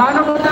মানবতার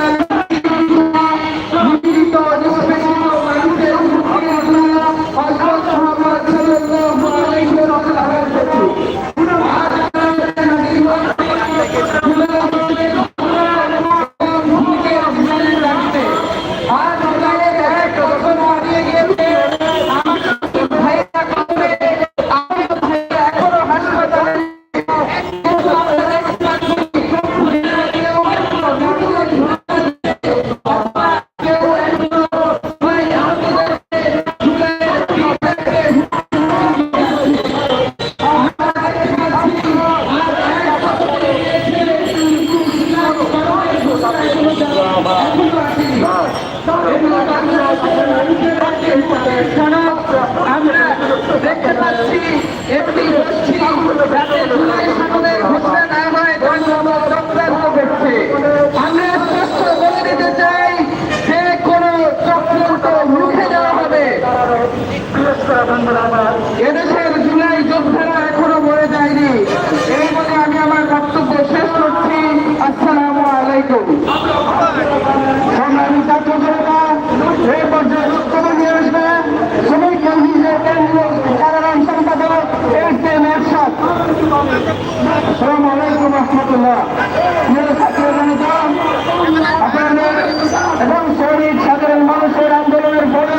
মানুষের আন্দোলনের ফলে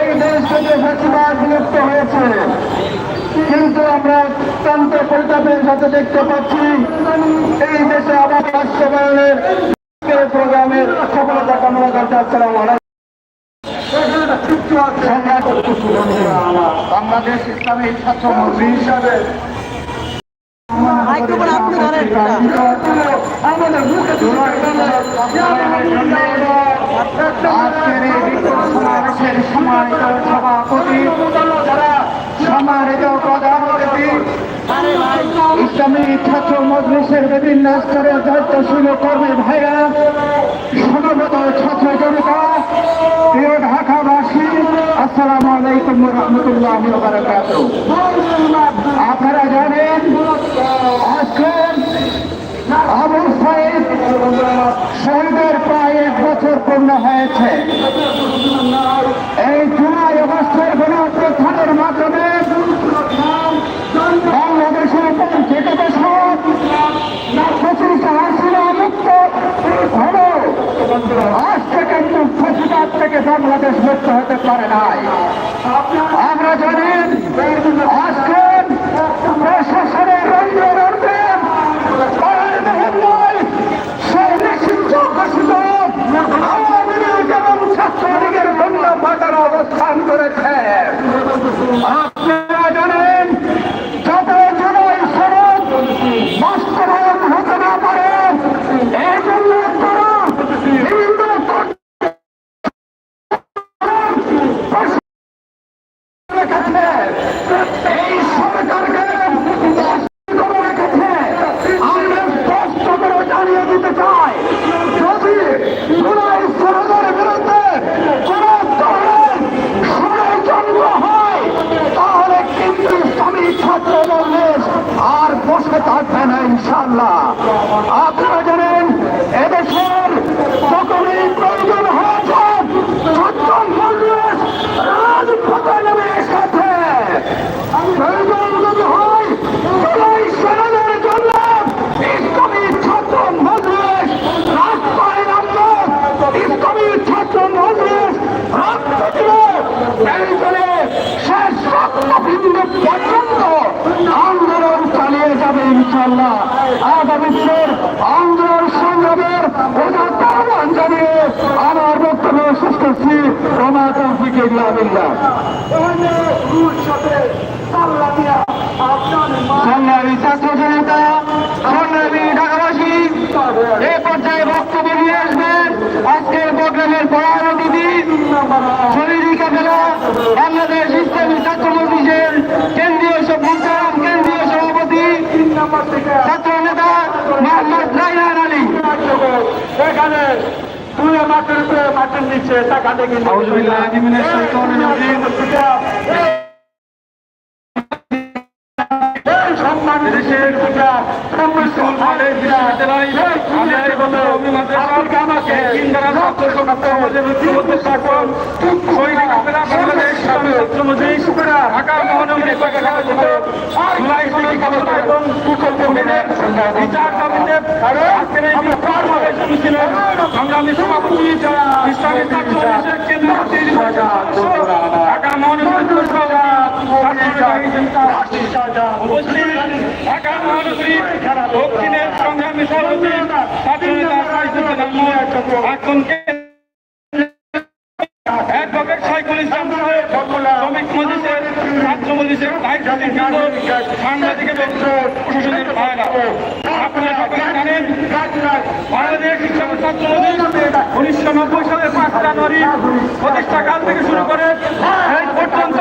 এই দেশ থেকে কিন্তু আমরা দেখতে পাচ্ছি, এই দেশে আবার প্রোগ্রামের সফলতা কামনা করতে আসসালাম বাংলাদেশ ইসলামী ছাত্র হিসাবে মাইক্রোফোন আপনি ধরেন সম্মানিত সভাপতি যারা সম্মানিত প্রধান অতিথি ইসলামী ছাত্র মজলিসের বিভিন্ন স্তরের দায়িত্বশীল কর্মী ভাইরা সমবেত ছাত্র জনতা আসসালামু আলাইকুম রহমতুল্লাহ আপনারা জানেন আজকে আবু সাইদ শহীদের প্রায় এক বছর পূর্ণ হয়েছে। এই জুলাই অবস্থার গণ প্রত্যানের মাধ্যমে বাংলাদেশের উপর যেতে বছর পঁচিশ হাসিনা মুক্ত হলো আজ থেকে কিন্তু ফসিবাদ থেকে বাংলাদেশ মুক্ত হতে পারে নাই। আমরা জানি আজকে প্রশাসনের রঞ্জন অর্জন পাড়ার মহল্লায় সেই নিষিদ্ধ ঘোষিত আওয়ামী লীগ এবং ছাত্রলীগের বন্ধ পাতার অবস্থান করেছে আপনারা জানেন যত জুলাই সড়ক বাস্তবায়ন হতে না পারে এই জন্য তারা বিভিন্ন রেখেছে এই সরকারকে করে রেখেছে আমরা স্পষ্ট করে জানিয়ে দিতে চাই যদি জুলাই সরকারের বিরুদ্ধে কোন ধরনের ষড়যন্ত্র হয় তাহলে কিন্তু স্বামী ছাত্র মজলিস আর বসে থাকবে না ইনশাল্লাহ আপনারা জানেন এদেশের সকলেই প্রয়োজন হয়েছে ছাত্র মজলিস রাজপথে নেমে এসেছে প্রয়োজন যদি হয় জুলাই সেনাদের জন্য ইসলামী ছাত্র মজলিস রাস্তায় নামবে ইসলামী ছাত্র মজলিস রক্ত দিল এই জন্য শেষ রক্তবিন্দু পর্যন্ত আন্দোলন চালিয়ে যাবে ইনশাল্লাহ আগামী দিনের আন্দোলন সংগ্রামের জানিয়ে আমার বক্তব্য শেষ করছি। সংগ্রামী ছাত্র জনতা সংগ্রামী ঢাকাবাসী, এ পর্যায়ে বক্তব্য নিয়ে আসবেন। আজকের প্রোগ্রামের প্রধান অতিথি শরীরিকা জেলা বাংলাদেশ ইসলামী ছাত্র মজলিসের কেন্দ্রীয় সভাপতি কেন্দ্রীয় সভাপতি ছাত্র নেতা মোহাম্মদ রাইহান আলী মাটির উপরে মাটির নিচে অভিমানদের আমাকে ইন্দিরা ছাত্র সমাজের ঐক্যবদ্ধ শাসন সৈনিক অপেরা বাংলাদেশ ইসলামী ছাত্র মজলিস ঢাকা মহানগরী এবং কুশল কমিটির বিচার দাবিতে আজকের এই বিক্ষোভ সমাবেশ সংগ্রামী সভাপতি ইসলামী সাহেব উনিশশো নব্বই সালের পাঁচ জানুয়ারি প্রতিষ্ঠা কাল থেকে শুরু করে পর্যন্ত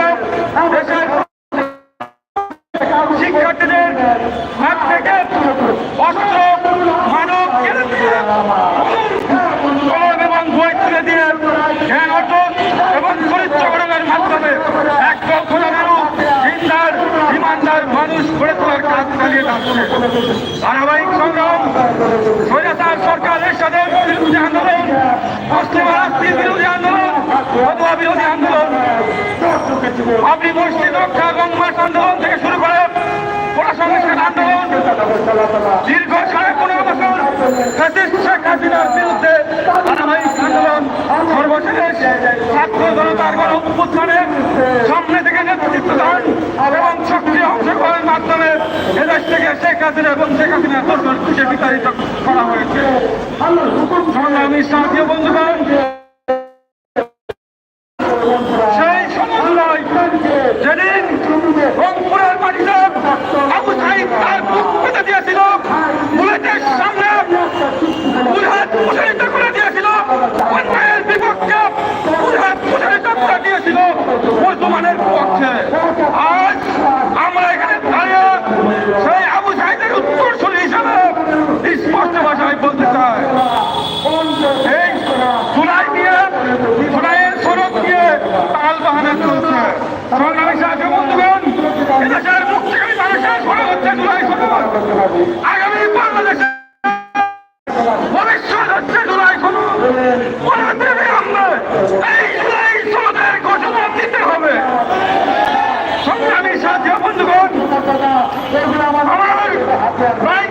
শিক্ষার্থীদের অস্ত্র ধারাবাহিক সংগ্রাম, স্বৈরাচার সরকার এরশাদের বিরোধী আন্দোলন মুসলিম রাষ্ট্রের বিরোধী আন্দোলন ফতোয়া বিরোধী আন্দোলন। আপনি মসজিদ রক্ষা মাঠ আন্দোলন থেকে শুরু করে প্রশাসনিক আন্দোলন। দীর্ঘ সাড়ে পনেরো বছর শেখ হাসিনার বিরুদ্ধে ধারাবাহিক সর্বশেষ এদেশ থেকে শেখ হাসিনা এবং শেখ হাসিনার দর্শনকে বিতাড়িত করা হয়েছে। সংগ্রামী সাথীয় বন্ধুগণ প্রায়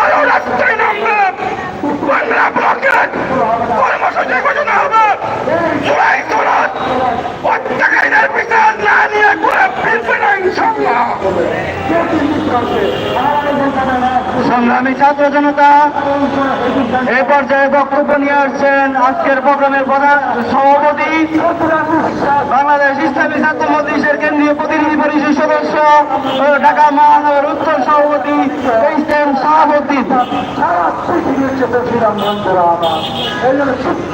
সংগ্রামী ছাত্র জনতা, এ পর্যায়ে বক্তব্য নিয়ে আসছেন আজকের প্রোগ্রামের প্রধান সভাপতি, বাংলাদেশ ইসলামী ছাত্র মজলিসের কেন্দ্রীয় প্রতিনিধি পরিষদ সদস্য, ঢাকা মহানগর উত্তর সভাপতি এম শাহাবুদ্দিন।